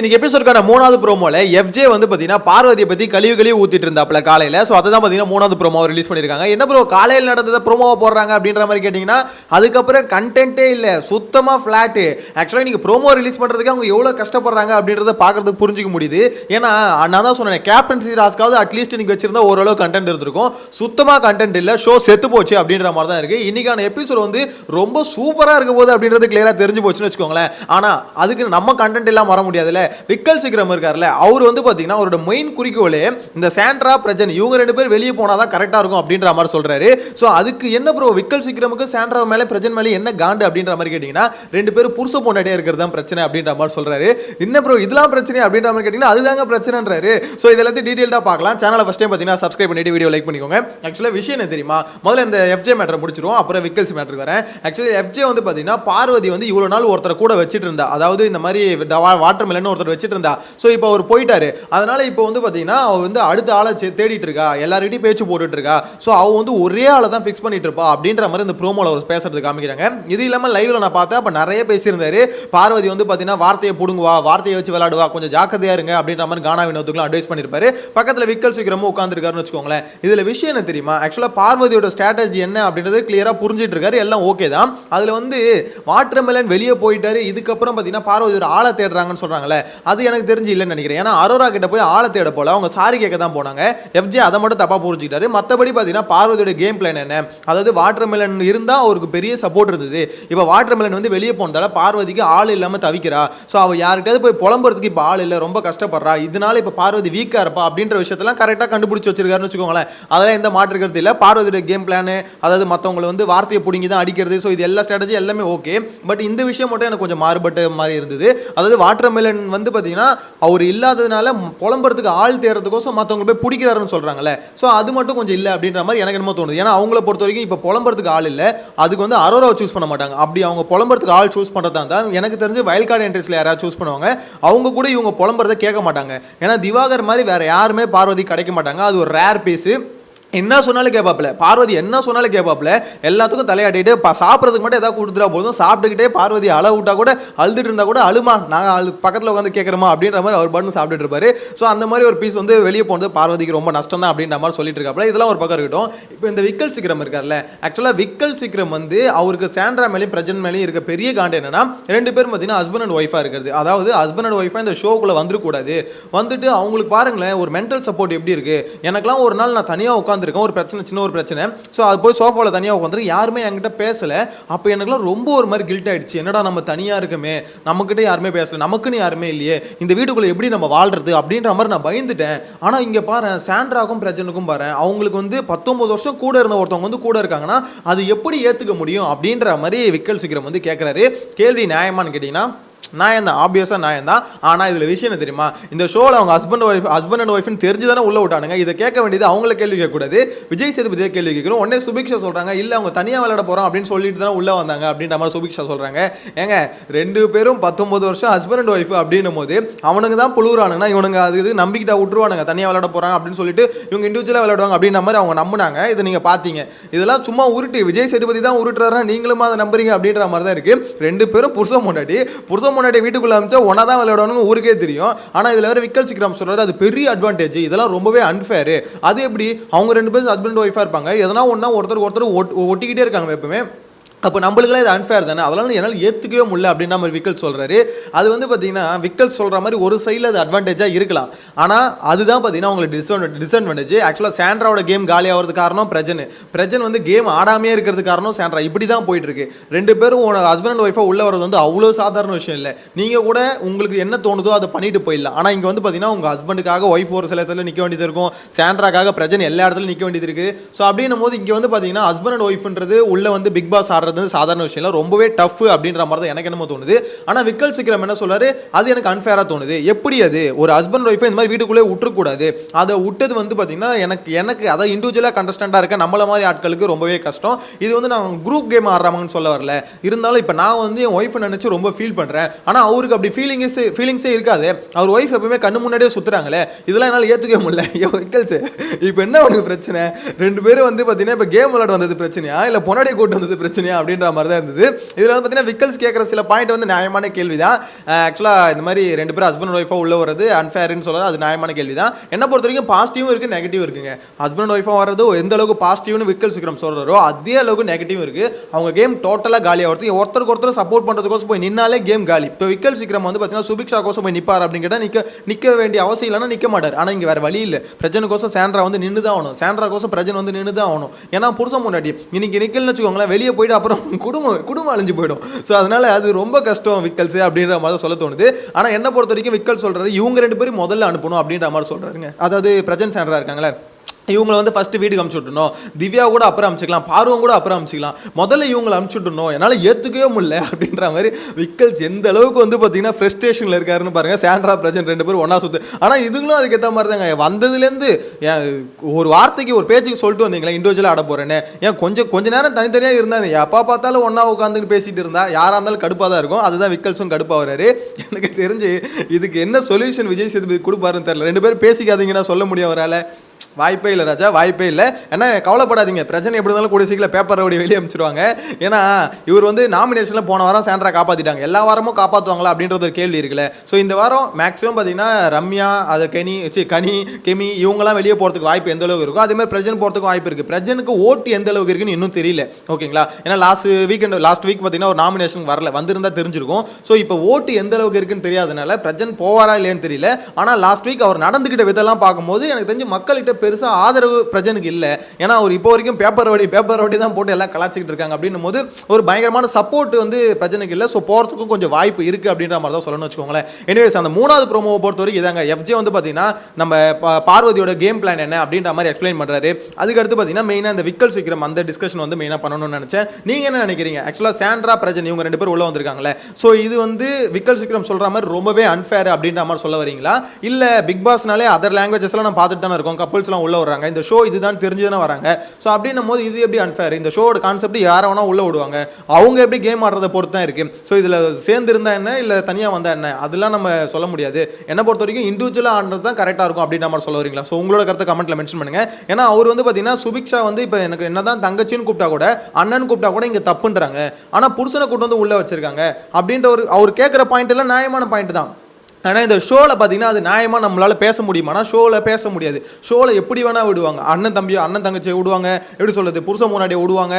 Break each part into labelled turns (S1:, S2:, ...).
S1: இன்னைக்கு எபிசோடுக்கான மூணாவது ப்ரோமோல எஃப்ஜே வந்து பார்த்தீங்கன்னா பார்வதியை பற்றி கழிவு கழிவு ஊற்றிட்டு இருந்தாப்ல காலையில். ஸோ அதை தான் பார்த்தீங்கன்னா மூணாவது ப்ரோமோ ரிலீஸ் பண்ணியிருக்காங்க என்ன ப்ரோ காலையில் நடந்ததை ப்ரோமோவை போடுறாங்க அப்படின்ற மாதிரி கேட்டிங்கன்னா அதுக்கப்புறம் கண்டென்ட்டே இல்லை. சுத்தமாக ஃப்ளாட்டு ஆக்சுவலாக நீங்கள் ப்ரோமோ ரிலீஸ் பண்ணுறதுக்கு அவங்க எவ்வளோ கஷ்டப்படுறாங்க அப்படின்றத பார்க்குறதுக்கு புரிஞ்சுக்க முடியுது. ஏன்னா நான் தான் சொன்னேன் கேப்டன்சி ராஸ்க்காவது அட்லீஸ்ட் நீங்கள் வச்சிருந்தா ஓரளவு கண்டென்ட் இருந்திருக்கும். சுத்தமாக கண்டென்ட் இல்லை ஷோ செத்து போச்சு அப்படின்ற மாதிரி தான் இருக்குது இன்றைக்கான எபிசோட் வந்து ரொம்ப சூப்பராக இருக்க போது அப்படின்றது கிளியராக தெரிஞ்சு போச்சுன்னு வச்சுக்கோங்களேன். ஆனால் அதுக்கு நம்ம கண்டென்ட் எல்லாம் வர முடியாதுல்ல. விக்கல் சிக்ரம் இருக்கார்ல அவர் வந்து பாத்தீங்கன்னா அவரோட மெயின் குறிக்கோளே இந்த சாண்ட்ரா பிரஜன் இவங்க ரெண்டு பேர் வெளியே போனாதான் கரெக்டா இருக்கும் அப்படின்ற மாதிரி சொல்றாரு. சோ அதுக்கு என்ன ப்ரோ விக்கல் சிக்ரமுக்கு சாண்ட்ரா மேலே பிரஜன் மேலே என்ன காண்டு அப்படின்ற மாதிரி கேட்டீங்கன்னா ரெண்டு பேரும் புருஷ பொண்டாட்டியா இருக்கிறது தான் பிரச்சனை அப்படின்ற மாதிரி சொல்றாரு. என்ன ப்ரோ இதெல்லாம் பிரச்சனை அப்படின்ற மாதிரி கேட்டிங்கன்னா அதுதாங்க பிரச்சனைன்றாரு. சோ இதெல்லாத்தையும் டீடைல்டா பார்க்கலாம். சேனலை ஃபஸ்ட் டைம் பாத்தீங்கன்னா சப்ஸ்கிரைப் பண்ணிட்டு வீடியோ லைக் பண்ணிக்கோங்க. ஆக்சுவலாக விஷயம் என்ன தெரியுமா? முதல்ல இந்த எஃப்ஜே மேட்டரை முடிச்சிருவோம் அப்புறம் விக்கல்ஸ் மேட்டருக்கு வரேன். ஆக்சுவலி எஃப்ஜே வந்து பாத்தீங்கன்னா பார்வதி வந்து இவ்வளோ நாள் ஒருத்தரை கூட வச்சுட்டு இருந்தா. அதாவது இந்த மாதிரி வாட்டர் மில்லன் ஒருத்தர் வச்சுட்டு இருந்தா ஸோ இப்போ அவர் போயிட்டாரு. அதனால இப்போ வந்து பார்த்தீங்கன்னா அவர் வந்து அடுத்த ஆளை தேடிட்டு இருக்கா எல்லாருக்கிட்டையும் பேச்சு போட்டுட்டு இருக்கா ஸோ அவ வந்து ஒரே ஆளை தான் ஃபிக்ஸ் பண்ணிட்டு இருப்பா அப்படின்ற மாதிரி இந்த ப்ரோமோல அவர் பேசுறது காமிக்கிறாங்க. இது இல்லாமல் லைவ்ல நான் பார்த்தேன். அப்போ நிறைய பேசியிருந்தாரு. பார்வதி வந்து பார்த்தீங்கன்னா வார்த்தையை பிடுங்குவா. வார்த்தையை வச்சு விளாடுவா. கொஞ்சம் ஜாக்கிரதையா இருங்க. அப்படின்ற மாதிரி கானா வினோத்துக்குலாம் அட்வைஸ் பண்ணிருப்பாரு பக்கத்தில் விக்கல் சீக்கிரமும் உட்காந்துருக்காருன்னு வச்சுக்கோங்களேன். இதுல விஷயம் என்ன தெரியுமா? ஆக்சுவலாக பார்வதியோட ஸ்ட்ராட்டஜி என்ன அப்படின்றது கிளியரா புரிஞ்சிட்டு இருக்காரு எல்லாம் ஓகே தான். அதுல வந்து வாட்டர் மெலன் வெளியே போயிட்டாரு. இதுக்கப்புறம் பார்த்தீங்கன்னா பார்வதி ஒரு ஆளை தேடுறாங்கன்னு அது எனக்கு தெரிஞ்சு இல்லைன்னு நினைக்கிறேன். ஏன்னா அரோரா கிட்ட போய் ஆழ தேட போல. அவங்க சாரி கேட்க தான் போனாங்க. எஃப்ஜே அதை மட்டும் தப்பாக புரிஞ்சுக்கிட்டாரு. மற்றபடி பார்த்தீங்கன்னா பார்வதியோட கேம் பிளான் என்ன? அதாவது வாட்டர் மெலன் இருந்தால் அவருக்கு பெரிய சப்போர்ட் இருந்தது. இப்போ வாட்டர் மெலன் வந்து வெளியே போனதால பார்வதிக்கு ஆள் இல்லாமல் தவிக்கிறா. ஸோ அவள் யார்கிட்டயாவது போய் புலம்புறதுக்கு இப்போ ஆள் இல்லை. ரொம்ப கஷ்டப்படுறா. இதனால இப்போ பார்வதி வீக்காக இருப்பா அப்படின்ற விஷயத்தெல்லாம் கரெக்டாக கண்டுபிடிச்சி வச்சிருக்காருன்னு வச்சுக்கோங்களேன். அதெல்லாம் எந்த மாற்று கருத்து இல்லை. பார்வதியோட கேம் பிளான் அதாவது மற்றவங்களை வந்து வார்த்தையை பிடிங்கி தான் அடிக்கிறது. ஸோ இது எல்லா ஸ்ட்ராட்டஜி எல்லாமே ஓகே பட் இந்த விஷயம் மட்டும் எனக்கு கொஞ்சம் மாறுபட்ட மாதிரி இருந்தது. அதாவது வாட்டர் மெலன் வந்து பார்த்தீங்கன்னா அவர் இல்லாததுனால புலம்புறதுக்கு ஆள் தேர்றதுக்கோசம் மற்றவங்க போய் பிடிக்கிறாருன்னு சொல்கிறாங்களே ஸோ அது மட்டும் கொஞ்சம் இல்லை அப்படின்ற மாதிரி எனக்கு என்னமோ தோணுது. ஏன்னா அவங்கள பொறுத்த வரைக்கும் இப்போ புலம்புறதுக்கு ஆள் இல்லை. அதுக்கு வந்து அரோராவை சூஸ் பண்ண மாட்டாங்க. அப்படி அவங்க புலம்புறதுக்கு ஆள் சூஸ் பண்ணுறதா இருந்தால் எனக்கு தெரிஞ்சு வயல் கார்டு என்ட்ரிஸில் யாராவது சூஸ் பண்ணுவாங்க. அவங்க கூட இவங்க புலம்புறதை கேட்க மாட்டாங்க. ஏன்னா திவாகர் மாதிரி வேறு யாருமே பார்வதி கிடைக்க மாட்டாங்க. அது ஒரு ரேர் பீஸு என்ன சொன்னாலும் கேட்பாப்ல பார்வதி என்ன சொன்னாலும் கேட்பாப்ல எல்லாத்துக்கும் தலையாட்டிட்டு பா சாப்பிட்றதுக்கு மட்டும் ஏதாவது கொடுத்துட்டா போதும். சாப்பிட்டுக்கிட்டே பார்வதி அழ விட்டா கூட அழுதுட்டு இருந்தால் கூட அழுமா நாங்கள் அழு பக்கத்தில் உட்காந்து கேட்குறோமா அப்படின்ற மாதிரி அவர் பாட்டு சாப்பிட்டுட்டு இருப்பாரு. ஸோ அந்த மாதிரி ஒரு பீஸ் வந்து வெளியே போனது பார்வதிக்கு ரொம்ப நஷ்டம் தான் அப்படின்ற மாதிரி சொல்லிட்டு இருக்காப்ல இதெல்லாம் ஒரு பக்கம் இருக்கட்டும். இப்போ இந்த விக்கல் சீக்கிரம் இருக்கார்ல ஆக்சுவலாக விக்கல் சீக்கிரம் வந்து அவருக்கு சாண்ட்ரா மேலேயும் பிரஜன் மேலேயும் இருக்க பெரிய காண்டு என்னன்னா ரெண்டு பேரும் பார்த்தீங்கன்னா ஹஸ்பண்ட் அண்ட் ஒய்ஃபாக இருக்கிறது. அதாவது ஹஸ்பண்ட் அண்ட் ஒய்ஃபாக இந்த ஷோக்குள்ளே வந்துடக்கூடாது வந்துட்டு அவங்களுக்கு பாருங்களேன் ஒரு மென்டல் சப்போர்ட் எப்படி இருக்குது எனக்கெல்லாம் ஒரு நாள் நான் தனியாக உட்காந்து உட்காந்துருக்கோம் ஒரு பிரச்சனை சின்ன ஒரு பிரச்சனை. ஸோ அது போய் சோஃபாவில் தனியாக உட்காந்துருக்கு யாருமே என்கிட்ட பேசலை. அப்போ எனக்குலாம் ரொம்ப ஒரு மாதிரி கில்ட் ஆயிடுச்சு. என்னடா நம்ம தனியாக இருக்குமே? நம்மக்கிட்ட யாருமே பேசலை. நமக்குன்னு யாருமே இல்லையே. இந்த வீட்டுக்குள்ளே எப்படி நம்ம வாழ்றது? அப்படின்ற மாதிரி நான் பயந்துட்டேன். ஆனால் இங்கே பாரு சாண்ட்ராக்கும் பிரச்சனைக்கும் பாரு அவங்களுக்கு வந்து பத்தொம்பது வருஷம் கூட இருந்த ஒருத்தவங்க வந்து கூட இருக்காங்கன்னா அது எப்படி ஏற்றுக்க முடியும்? அப்படின்ற மாதிரி விக்கல் சீக்கிரம் வந்து கேட்குறாரு கேள்வி நியாயமான்னு கேட்டிங்கன்னா நான் தான் ஆப்வியஸாக நான் தான் ஆனால் இதில் விஷயம் என்ன தெரியுமா? இந்த ஷோவில் அவங்க ஹஸ்பண்ட் ஒய்ஃப் ஹஸ்பண்ட் அண்ட் ஒய்ஃப்னு தெரிஞ்சு தானே உள்ள விட்டானுங்க. இதை கேட்க வேண்டியது அவங்கள கேள்வி கேட்கக்கூடாது. விஜய் சேதுபதியை கேள்வி கேட்கணும். உடனே சுபிக்ஷா சொல்கிறாங்க இல்லை அவங்க தனியாக விளையாட போகிறோம் அப்படின்னு சொல்லிட்டு தான் உள்ளே வந்தாங்க அப்படின்ற மாதிரி சுபிக்ஷா சொல்கிறாங்க ஏங்க ரெண்டு பேரும் பத்தொம்பது வருஷம் ஹஸ்பண்ட் அண்ட் ஒய்ஃப் அப்படின்னும் போது அவனுங்க தான் புழுவுறானுங்கன்னா இவனுங்க அது இது நம்பிக்கிட்டா விட்டுருவானுங்க. தனியாக விளையாட போகிறாங்க அப்படின்னு சொல்லிட்டு இவங்க இண்டிவிஜுவலாக விளையாடுவாங்க அப்படின்ற மாதிரி அவங்க நம்பினாங்க. இதை நீங்கள் பார்த்தீங்க இதெல்லாம் சும்மா உருட்டு. விஜய் சேதுபதி தான் உருட்டுறாரா நீங்களும் அதை நம்புறீங்க அப்படின்ற மாதிரி தான் இருக்குது ரெண்டு பேரும் புருஷன் முன்னாடி புருஷன் முன்னாடி வீட்டுக்குள்ள அமைச்சா ஒன்றா தான் விளையாடணும்னு ஊருக்கே தெரியும். ஆனால் இதில் வேற விக்கல் சிக்ரம் சொல்றாரு அது பெரிய அட்வான்டேஜ் இதெல்லாம் ரொம்பவே அன்ஃபேர் அது எப்படி? அவங்க ரெண்டு பேரும் ஹஸ்பண்ட் ஒய்ஃபாக இருப்பாங்க. எதனா ஒன்றா ஒருத்தருக்கு ஒருத்தர் ஒட்டிக்கிட்டே இருக்காங்க எப்பவுமே. அப்போ நம்மளுக்குலாம் இது அன்ஃபேர் தானே? அதெல்லாம் என்னால் ஏற்றுக்கவே முடியல அப்படின்ற மாதிரி விக்கல் சொல்கிறாரு அது வந்து பார்த்தீங்கன்னா விக்கல் சொல்கிற மாதிரி ஒரு சைடில் அது அட்வான்டேஜாக இருக்கலாம். ஆனால் அதுதான் பார்த்தீங்கன்னா உங்களுக்கு டிஸ்அட் டிஸ்அட்வான்டேஜ் ஆக்சுவலாக சாண்ட்ராவோட கேம் காலி ஆகிறது காரணம் பிரஜன். பிரஜன் வந்து கேம் ஆடாமே இருக்கிறது காரணம் சாண்ட்ரா. இப்படி தான் போயிட்டு இருக்கு ரெண்டு பேரும் உனக்கு ஹஸ்பண்ட் அண்ட் ஒய்ஃபாக உள்ள வரது வந்து அவ்வளோ சாதாரண விஷயம் இல்லை. நீங்கள் கூட உங்களுக்கு என்ன தோணுதோ அதை பண்ணிட்டு போயிடலாம். ஆனால் இங்கே வந்து பார்த்தீங்கன்னா உங்கள் ஹஸ்பண்டுக்காக ஒய்ஃப் ஒரு சில இடத்துல நிற்க வேண்டியது இருக்கும். சாண்ட்ராக்காக பிரஜன் எல்லா இடத்துலையும் நிற்க வேண்டியது இருக்குது ஸோ அப்படின்னும் போது இங்கே வந்து பார்த்தீங்கன்னா ஹஸ்பண்ட் அண்ட் ஒய்ஃப்ன்றது உள்ள வந்து பிக் பாஸ் ஆடுறது சாதாரண விஷயம் இல்லை ரொம்பவே டஃப் அப்படின்ற மாதிரி தான் எனக்கு என்னமோ தோணுது. ஆனால் விக்கல் சிக்கிரம் என்ன சொல்றாரு? அது எனக்கு அன்ஃபேராக தோணுது. எப்படி அது? ஒரு ஹஸ்பண்ட் ஒய்ஃபை இந்த மாதிரி வீட்டுக்குள்ளே விட்டுறக்கூடாது. அதை விட்டது வந்து பார்த்தீங்கன்னா எனக்கு எனக்கு அதாவது இண்டிவிஜுவலாக கண்டஸ்டண்டாக இருக்க நம்மள மாதிரி ஆட்களுக்கு ரொம்பவே கஷ்டம். இது வந்து நான் குரூப் கேம் ஆடுறாங்கன்னு சொல்ல வரல. இருந்தாலும் இப்போ நான் வந்து என் ஒய்ஃபை நினச்சி ரொம்ப ஃபீல் பண்ணுறேன் ஆனால் அவருக்கு அப்படி ஃபீலிங்ஸ் ஃபீலிங்ஸே இருக்காது. அவர் ஒய்ஃப் எப்பவுமே கண்ணு முன்னாடியே சுற்றுறாங்களே இதெல்லாம் என்னால் ஏற்றுக்கவே முடியல. ஐயோ விக்கல்ஸ் இப்போ என்ன உனக்கு பிரச்சனை? ரெண்டு பேரும் வந்து பார்த்தீங்கன்னா இப்போ கேம் விளையாட வந்தது பிரச்சனையா? இல்லை பொன்னாடி கூட்டு வந்தது பிரச்சனையா? அப்படின்ற மாதிரி தான் இருந்தது. இதில் வந்து பார்த்தீங்கன்னா விக்கல்ஸ் கேட்குற சில பாயிண்ட் வந்து நியாயமான கேள்வி தான் ஆக்சுவலாக இந்த மாதிரி ரெண்டு பேரும் ஹஸ்பண்ட் ஒய்ஃபாக உள்ள வர்றது அன்ஃபேர்னு சொல்கிறது அது நியாயமான கேள்வி தான் என்னை பொறுத்த வரைக்கும் பாசிட்டிவும் இருக்குது நெகட்டிவ் இருக்குங்க ஹஸ்பண்ட் ஒய்ஃபாக வர்றது எந்த அளவுக்கு பாசிட்டிவ்னு விக்கல் விக்ரம் சொல்கிறாரோ அதே அளவுக்கு நெகட்டிவ் இருக்குது அவங்க கேம் டோட்டலாக காலி ஆகிறதுக்கு ஒருத்தருக்கு ஒருத்தர் சப்போர்ட் பண்ணுறதுக்கோசம் போய் நின்னாலே கேம் காலி. இப்போ விக்கல் விக்ரம் வந்து பார்த்தீங்கன்னா சுபிக்ஷா கோசம் போய் நிற்பார் அப்படின்னு கேட்டால் நிற்க நிற்க வேண்டிய அவசியம் இல்லைன்னா நிற்க மாட்டார். ஆனால் இங்கே வேறு வழி இல்லை. பிரஜனுக்கோசம் சாண்ட்ரா வந்து நின்று தான் ஆகணும். சாண்ட்ரா கோசம் பிரஜன் வந்து நின்று தான் ஆகணும். ஏன்னா புருஷன் முன்னாடி. இன்னைக்கு நிக்கல்னு வச்சுக்கோங்களேன் வெளியே போயிட்டு அப்புறம் குடும்பம் குடும்பம் அழிஞ்சு போயிடும். ஸோ அதனால அது ரொம்ப கஷ்டம் விக்கல்ஸ் அப்படின்ற மாதிரி சொல்ல தோணுது. ஆனால் என்ன பொறுத்த வரைக்கும் விக்கல் சொல்கிறாரு இவங்க ரெண்டு பேரும் முதல்ல அனுப்பணும் அப்படின்ற மாதிரி சொல்கிறாருங்க அதாவது பிரஜன் சாண்டராக இருக்காங்களே. இவங்களை வந்து ஃபஸ்ட்டு வீட்டுக்கு அமுச்சுட்டுணும் திவ்யா கூட அப்புறம் அமுச்சிக்கலாம். பார்வம் கூட அப்புறம் அமுச்சிக்கலாம். முதல்ல இவங்களை அமுச்சு என்னால் ஏற்றுக்கவே முடியல அப்படின்ற மாதிரி விக்கல்ஸ் எந்த அளவுக்கு வந்து பார்த்தீங்கன்னா ஃப்ரெஸ்ட்ரேஷனில் இருக்காருன்னு பாருங்கள் சாண்ட்ரா பிரஜன் ரெண்டு பேரும் ஒன்றா சுற்று ஆனால் இதுங்களும் அதுக்கேற்ற மாதிரி தாங்க வந்ததுலேருந்து ஏன் ஒரு வார்த்தைக்கு ஒரு பேச்சுக்கு சொல்லிட்டு வந்தீங்களா இண்டிவிஜுவலாக ஆட போகிறேன்னு ஏன் கொஞ்சம் கொஞ்ச நேரம் தனித்தனியாக இருந்தாங்க எப்போ பார்த்தாலும் ஒன்றா உட்காந்துட்டு பேசிகிட்டு இருந்தா யாராக இருந்தாலும் கடுப்பாக தான் இருக்கும். அதுதான் விக்கல்ஸும் கடுப்பாக வராரு. எனக்கு தெரிஞ்சு இதுக்கு என்ன சொல்யூஷன் விஜய் சேதுபதி கொடுப்பாருன்னு தெரியல. ரெண்டு பேரும் பேசிக்காதீங்கன்னா சொல்ல முடியும் அவரால். வாய்ப்பே இல்லை ராஜா வாய்ப்பே இல்லை. ஏன்னா கவலைப்படாதீங்க. பிரச்சனை எப்படி இருந்தாலும் கூட சீக்கிரம் பேப்பர் அப்படி வெளியே அமைச்சிருவாங்க ஏன்னா இவர் வந்து நாமினேஷனில் போன வாரம் சாண்ட்ரா காப்பாற்றிட்டாங்க எல்லா வாரமும் காப்பாற்றுவாங்களா அப்படின்றது ஒரு கேள்வி இருக்குல்ல. ஸோ இந்த வாரம் மேக்ஸிமம் பார்த்தீங்கன்னா ரம்யா அது கனி சி கனி கெமி இவங்கெல்லாம் வெளியே போகிறதுக்கு வாய்ப்பு எந்த அளவுக்கு இருக்கும் அதே மாதிரி பிரஜன் போகிறதுக்கு வாய்ப்பு இருக்குது பிரஜனுக்கு ஓட்டு எந்த அளவுக்கு இருக்குன்னு இன்னும் தெரியல. ஓகேங்களா? ஏன்னா லாஸ்ட் வீக்கெண்ட் லாஸ்ட் வீக் பார்த்தீங்கன்னா ஒரு நாமினேஷன் வரல. வந்திருந்தா தெரிஞ்சிருக்கும். ஸோ இப்போ ஓட்டு எந்த அளவுக்கு இருக்குன்னு தெரியாதனால பிரஜன் போவாரா இல்லையான்னு தெரியல. ஆனால் லாஸ்ட் வீக் அவர் நடந்துக்கிட்ட விதெல்லாம் பார்க்கும்போது எனக்கு தெரிஞ்சு மக்களுக்கு கிட்ட பெருசாக ஆதரவு பிரஜனுக்கு இல்லை. ஏன்னா அவர் இப்போ வரைக்கும் பேப்பர் வடி பேப்பர் வடி தான் போட்டு எல்லாம் கலாச்சிக்கிட்டு இருக்காங்க. அப்படின்னும் போது ஒரு பயங்கரமான சப்போர்ட் வந்து பிரஜனுக்கு இல்லை. ஸோ போகிறதுக்கும் கொஞ்சம் வாய்ப்பு இருக்குது அப்படின்ற மாதிரி தான் சொல்லணும்னு வச்சுக்கோங்களேன். எனிவேஸ் அந்த மூணாவது ப்ரோமோவை பொறுத்த வரைக்கும் இதாங்க. எஃப்ஜே வந்து பார்த்தீங்கன்னா நம்ம பார்வதியோட கேம் பிளான் என்ன அப்படின்ற மாதிரி எக்ஸ்பிளைன் பண்ணுறாரு அதுக்கு அடுத்து பார்த்தீங்கன்னா மெயினாக இந்த விக்கல் விக்ரம் அந்த டிஸ்கஷன் வந்து மெயினாக பண்ணணும்னு நினச்சேன். நீங்கள் என்ன நினைக்கிறீங்க? ஆக்சுவலாக சாண்ட்ரா பிரஜன் இவங்க ரெண்டு பேரும் உள்ள வந்திருக்காங்களே. ஸோ இது வந்து விக்கல் விக்ரம் சொல்கிற மாதிரி ரொம்பவே அன்ஃபேர் அப்படின்ற மாதிரி சொல்ல வரீங்களா? இல்லை பிக் பாஸ்னாலே அதர் லாங்குவேஜஸ்லாம் நம்ம பார்த்துட்டு தானே இருக்கோம்? கப்பல்ஸ்லாம் உள்ளே வர்றாங்க. இந்த ஷோ இதுதான் தெரிஞ்சு தானே வராங்க. ஸோ அப்படின்னும் போது இது எப்படி அன்ஃபேர் இந்த ஷோட கான்செப்ட் யாரை வேணால் உள்ள விடுவாங்க. அவங்க எப்படி கேம் ஆடுறதை பொறுத்து தான் இருக்குது ஸோ இதில் சேர்ந்து இருந்தால் என்ன? இல்லை தனியாக வந்தால் என்ன? அதெல்லாம் நம்ம சொல்ல முடியாது. என்னை பொறுத்த வரைக்கும் இண்டிவிஜுவலாக ஆடுறது தான் கரெக்டாக இருக்கும் அப்படின்ற மாதிரி சொல்ல வரீங்களா? ஸோ உங்களோட கருத்தை கமெண்ட்டில் மென்ஷன் பண்ணுங்கள் ஏன்னா அவர் வந்து பார்த்தீங்கன்னா சுபிக்ஷா வந்து இப்போ எனக்கு என்னதான் தங்கச்சின்னு கூப்பிட்டா கூட அண்ணன் கூப்பிட்டா கூட இங்கே தப்புன்றாங்க. ஆனால் புருஷனை கூட்டு வந்து உள்ளே வச்சிருக்காங்க. அப்படின்ற ஒரு அவர் கேட்குற பாயிண்ட் எல்லாம் நியாயமான பாயிண்ட் தான். ஆனால் இந்த ஷோவில் பார்த்தீங்கன்னா அது நியாயமாக நம்மளால் பேச முடியுமானா ஷோவில் பேச முடியாது. ஷோவில் எப்படி வேணால் விடுவாங்க. அண்ணன் தம்பியோ அண்ணன் தங்கச்சியை விடுவாங்க. எப்படி சொல்கிறது புருஷன் முன்னாடியே விடுவாங்க.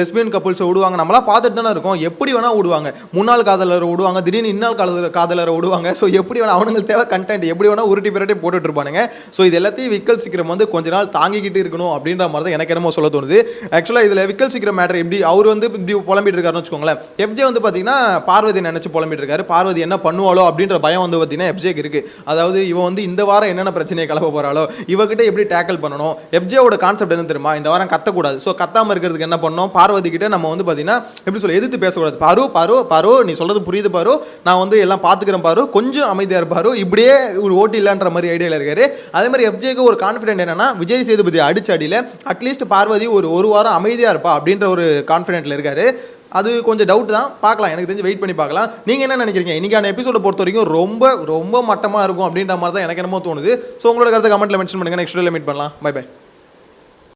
S1: லெஸ்பியன் கப்புள்ஸை விடுவாங்க. நம்மளாம் பார்த்துட்டு தானே இருக்கோம். எப்படி வேணால் விடுவாங்க. முன்னாள் காதலரை விடுவாங்க. திடீர்னு இன்னால் காதலர் காதலரை விடுவாங்க. ஸோ எப்படி வேணால் அவனுங்களுக்கு தேவை கண்டென்ட் எப்படி வேணால் உருட்டி பிரட்டி போட்டுட்டு இருப்பானுங்க. ஸோ இது எல்லாத்தையும் விக்கல் சீக்கிரம் வந்து கொஞ்ச நாள் தாங்கிக்கிட்டு இருக்கணும் அப்படின்ற மாதிரி தான் எனக்கு என்னமோ சொல்ல தோணுது. ஆக்சுவலாக இதில் விக்கல் சீக்கிரம் மேட்டர் எப்படி அவர் வந்து இப்படி புலம்பிட்டு இருக்காருன்னு வச்சுக்கோங்களேன். எஃப்ஜே வந்து பார்த்தீங்கன்னா பார்வதி நினச்சி புலம்பிட்டு இருக்காரு. பார்வதி என்ன பண்ணுவாளோ அப்படின்ற பயம் வந்து பார்த்தீங்கன்னா எப்ஜேக்கு இருக்கு. அதாவது இவன் வந்து இந்த வாரம் என்னென்ன பிரச்சனையை கிளப்ப போறாளோ இவகிட்ட எப்படி டேக்கிள் பண்ணணும் எப்ஜேவோட கான்செப்ட் என்ன தெரியுமா? இந்த வாரம் கத்தக்கூடாது. ஸோ கத்தாமல் இருக்கிறதுக்கு என்ன பண்ணோம் பார்வதி கிட்ட நம்ம வந்து பார்த்தீங்கன்னா எப்படி சொல்ல எதிர்த்து பேசக்கூடாது. பாரு பாரு பாரு நீ சொல்றது புரியுது பாரு. நான் வந்து எல்லாம் பார்த்துக்கிறேன் பாரு. கொஞ்சம் அமைதியாக இருப்பாரு இப்படியே ஒரு ஓட்டு இல்லைன்ற மாதிரி ஐடியாவில் இருக்காரு. அதே மாதிரி எஃப்ஜேக்கு ஒரு கான்ஃபிடென்ட் என்னன்னா விஜய் சேதுபதி அடிச்சு அடியில் அட்லீஸ்ட் பார்வதி ஒரு ஒரு வாரம் அமைதியாக இருப்பா அப்படின்ற ஒரு கான்ஃபிடென்ட்டில் இருக்காரு. அது கொஞ்சம் டவுட் தான். பார்க்கலாம். எனக்கு தெரிஞ்சு வெயிட் பண்ணி பார்க்கலாம். நீங்கள் என்ன நினைக்கிறீங்க? இன்றைக்கான எபிசோட பொறுத்த வரைக்கும் ரொம்ப ரொம்ப மட்டமாக இருக்கும் அப்படின்ற மாதிரி தான் எனக்கு என்னமோ தோணுது. ஸோ உங்களோட கருத்தை கமெண்ட்டில் மென்ஷன் பண்ணுங்க. நெக்ஸ்ட் மீட் பண்ணலாம். Bye bye